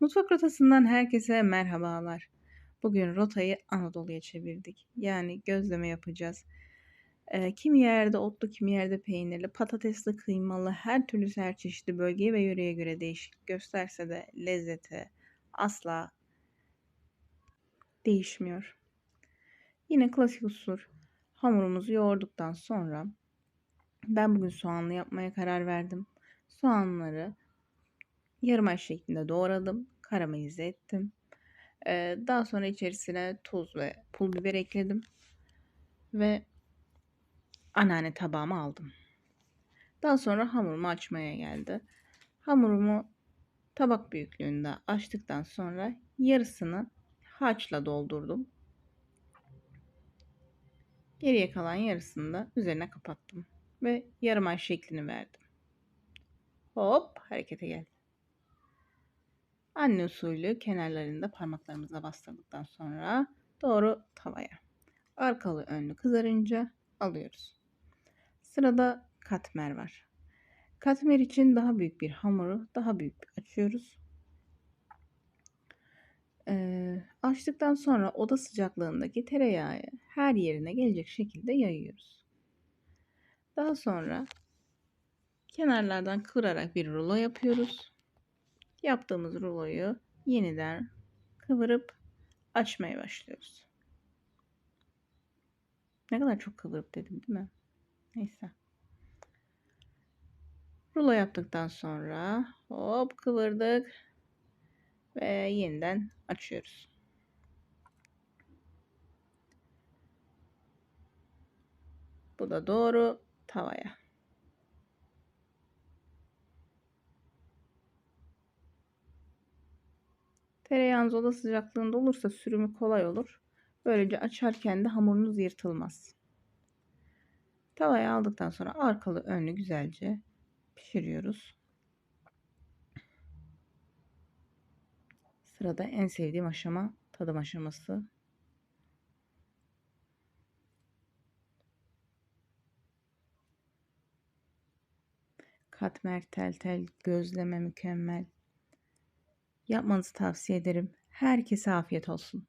Mutfak rotasından herkese merhabalar. Bugün rotayı Anadolu'ya çevirdik. Yani gözleme yapacağız. Ee, kimi yerde otlu, kimi yerde peynirli, patatesli, kıymalı, her türlü her çeşitli bölgeye ve yöreye göre değişik gösterse de lezzeti asla değişmiyor. Yine klasik usul hamurumuzu yoğurduktan sonra ben bugün soğanlı yapmaya karar verdim. Soğanları yarım ay şeklinde doğradım karamelize ettim. Ee, daha sonra içerisine tuz ve pul biber ekledim. Ve anneanne tabağıma aldım. Daha sonra hamurumu açmaya geldi. Hamurumu tabak büyüklüğünde açtıktan sonra yarısını haçla doldurdum. Geriye kalan yarısını da üzerine kapattım. Ve yarım ay şeklini verdim. Hop harekete geldi. Anne usulü kenarlarında parmaklarımıza bastırdıktan sonra doğru tavaya. Arkalı önlü kızarınca alıyoruz. Sırada katmer var. Katmer için daha büyük bir hamuru daha büyük açıyoruz. Ee, açtıktan sonra oda sıcaklığındaki tereyağı her yerine gelecek şekilde yayıyoruz. Daha sonra kenarlardan kıvırarak bir rulo yapıyoruz yaptığımız ruloyu yeniden kıvırıp açmaya başlıyoruz. Ne kadar çok kıvırıp dedim değil mi? Neyse. Rulo yaptıktan sonra hop kıvırdık ve yeniden açıyoruz. Bu da doğru tavaya. Tereyağınız oda sıcaklığında olursa sürümü kolay olur. Böylece açarken de hamurunuz yırtılmaz. Tavaya aldıktan sonra arkalı önlü güzelce pişiriyoruz. Sırada en sevdiğim aşama tadım aşaması. Katmer tel tel gözleme mükemmel. Yapmanızı tavsiye ederim. Herkese afiyet olsun.